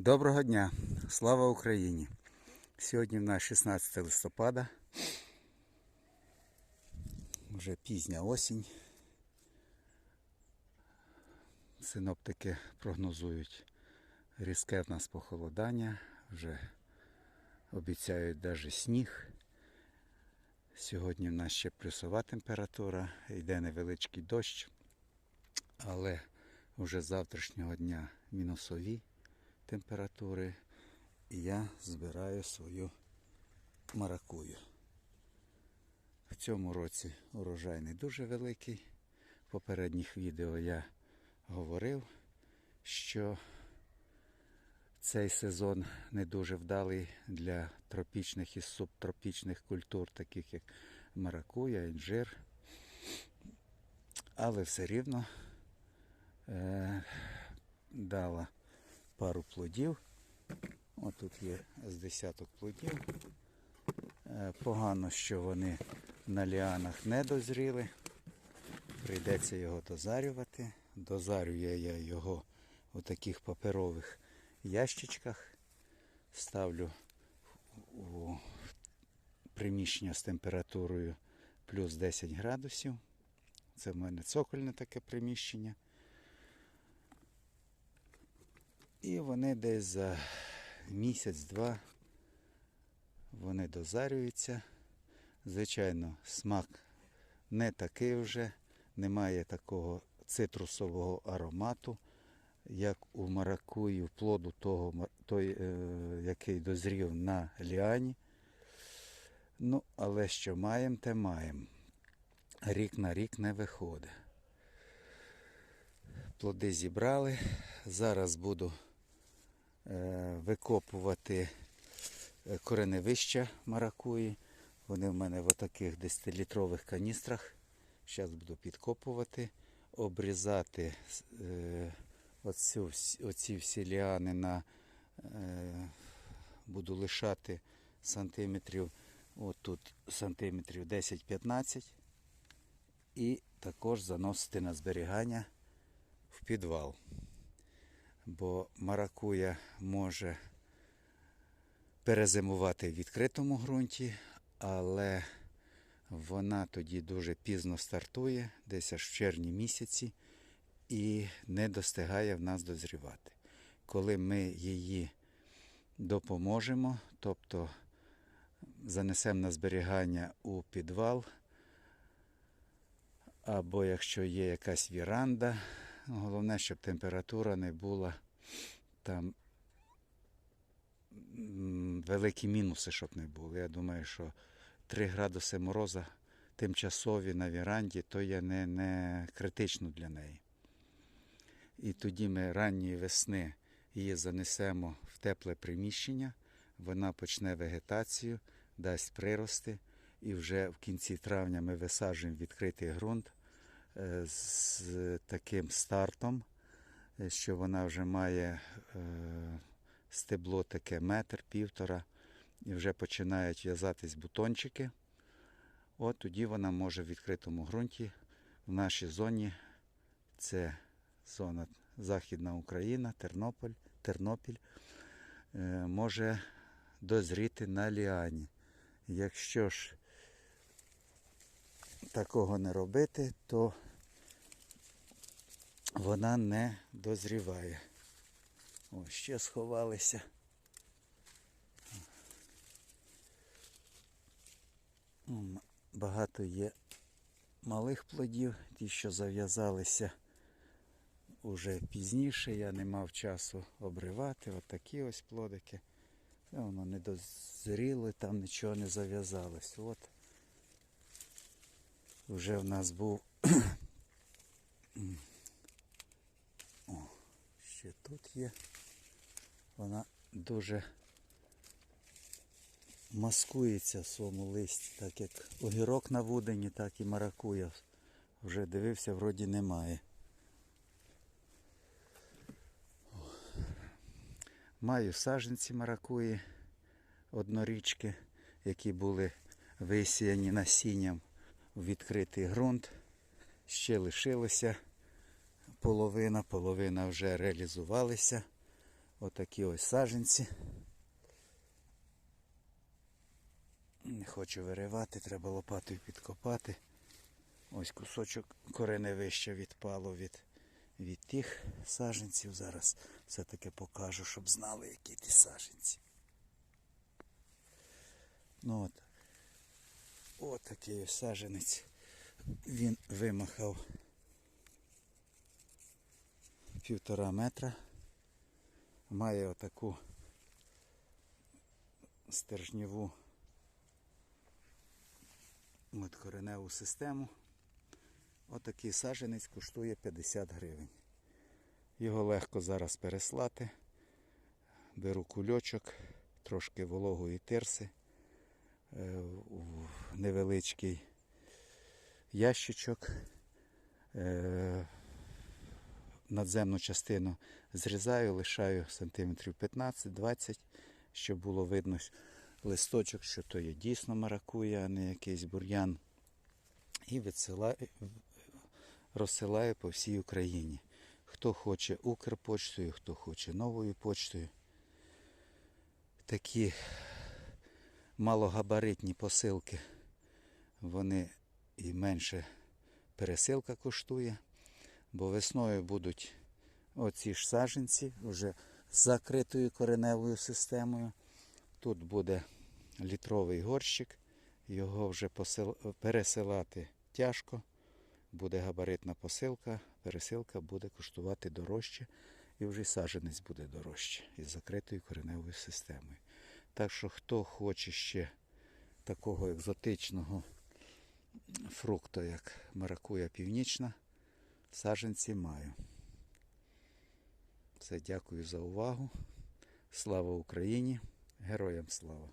Доброго дня! Слава Україні! Сьогодні в нас 16 листопада. Вже пізня осінь. Синоптики прогнозують різке в нас похолодання. Вже обіцяють навіть сніг. Сьогодні в нас ще плюсова температура, йде невеличкий дощ, але вже з завтрашнього дня мінусові температури. І я збираю свою маракую. В цьому році урожай не дуже великий. В попередніх відео я говорив, що цей сезон не дуже вдалий для тропічних і субтропічних культур, таких як маракуя, інжир. Але все рівно е, дала пару плодів. Ось тут є з десяток плодів. Е, Погано, що вони на ліанах не дозріли. Прийдеться його дозарювати. Дозарюю я його у таких паперових ящичках. Ставлю у приміщення з температурою плюс 10 градусів. Це в мене цокольне таке приміщення. І вони десь за місяць-два вони дозарюються. Звичайно, смак не такий вже, немає такого цитрусового аромату, як у маракую плоду того, той, е, який дозрів на ліані. Ну, але що маємо, те маємо. Рік на рік не виходить. Плоди зібрали. Зараз буду викопувати е, кореневища маракуї. Вони в мене в таких 10-літрових каністрах. Зараз буду підкопувати, обрізати е, оцю, оці всі ліани на е, буду лишати сантиметрів, отут сантиметрів 10-15 і також заносити на зберігання в підвал. Бо маракуя може перезимувати в відкритому ґрунті, але вона тоді дуже пізно стартує, десь аж в червні місяці, і не достигає в нас дозрівати. Коли ми її допоможемо, тобто занесемо на зберігання у підвал, або якщо є якась віранда, головне, щоб температура не була там великі мінуси, щоб не було. Я думаю, що 3 градуси мороза тимчасові на віранді, то є не, не критично для неї. І тоді ми ранньої весни її занесемо в тепле приміщення, вона почне вегетацію, дасть прирости, і вже в кінці травня ми висаджуємо відкритий ґрунт з таким стартом, е, що вона вже має е, стебло таке метр, півтора, і вже починають в'язатись бутончики. От тоді вона може в відкритому ґрунті в нашій зоні, це зона Західна Україна, Тернопіль, е, може дозріти на ліані. Якщо ж такого не робити, то вона не дозріває. О, ще сховалися. Багато є малих плодів, ті, що зав'язалися уже пізніше, я не мав часу обривати. От такі ось плодики. Це воно не дозріло, там нічого не зав'язалось. От вже в нас був. Тут є. Вона дуже маскується в своєму листі, так як огірок на вудені, так і маракуя. Вже дивився, вроді немає. Маю саджанці маракуї однорічки, які були висіяні насінням в відкритий ґрунт. Ще лишилося половина, половина вже реалізувалися. Отакі ось саженці. Не хочу виривати, треба лопатою підкопати. Ось кусочок кореневища відпало від, від тих саженців. Зараз все-таки покажу, щоб знали, які ті саженці. Ну от. От такий ось саженець. Він вимахав півтора метра. Має отаку стержневу кореневу систему. Отакий саженець коштує 50 гривень. Його легко зараз переслати. Беру кульочок, трошки вологої тирси, е, невеличкий ящичок. Надземну частину зрізаю, лишаю сантиметрів 15-20, щоб було видно листочок, що то є дійсно маракуя, а не якийсь бур'ян. І відсилаю, розсилаю по всій Україні. Хто хоче Укрпочтою, хто хоче новою почтою. Такі малогабаритні посилки, вони і менше пересилка коштує, бо весною будуть оці ж саженці вже з закритою кореневою системою. Тут буде літровий горщик, його вже посил... пересилати тяжко. Буде габаритна посилка, пересилка буде коштувати дорожче, і вже й саджанець буде дорожче із закритою кореневою системою. Так що, хто хоче ще такого екзотичного фрукту, як маракуя північна, саджанці маю. Все, дякую за увагу. Слава Україні! Героям слава!